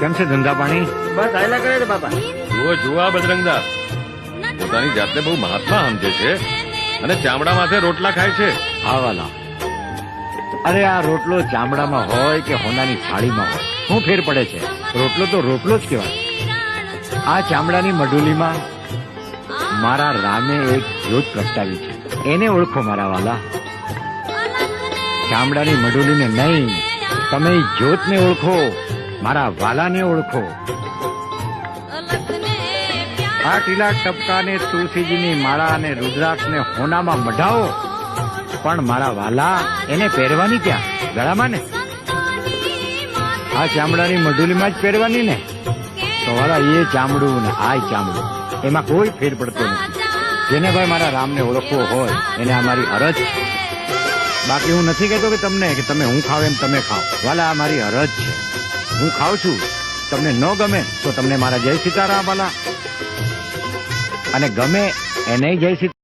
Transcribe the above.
કેમ છે ધંધા પાણી? બસ આયલા કરે છે બાપા. જુઓ જુઓ આ બજરંગદા. પોતાની જાતને બહુ મહાત્મા સમજે છે અને ચામડા માથે રોટલા ખાય છે. હા વાલા. અરે આ રોટલો ચામડામાં હોય કે હોનાની થાળીમાં હોય? શું ફેર પડે છે? રોટલો તો રોટલો જ કહેવાય. આ ચામડાની મઢુલીમાં મારા રામે એક જ્યોત પ્રગટાવી છે. એને ઓળખો મારા વાલા. ચામડાની મઢુલીને નહીં તમે જ્યોતને ઓળખો. મારા વાલાને ઓળખો. આ ટીલા ટપકાને તુલસીજીની માળા અને રુદ્રાક્ષને હોનામાં મઢાવો. પણ મારા વાલા એને પહેરવાની ક્યાં? ગળામાં ને? આ ચામડાની મઢુલીમાં જ પહેરવાની ને? તો વાલા એ ચામડું ને આ ચામડું. એમાં કોઈ ફેર પડતો નથી. જેને ભાઈ મારા રામને ઓળખવો હોય એને આ મારી અરજ બાકી હું નથી કહેતો કે તમને કે તમે હું ખાવ એમ તમે ખાઓ વાલા આ મારી અરજ છે. હું ખાઉં છું. તમને ન ગમે તો તમને મારા જય સીતારામ વાલા. અને ગમે એને જય સીતા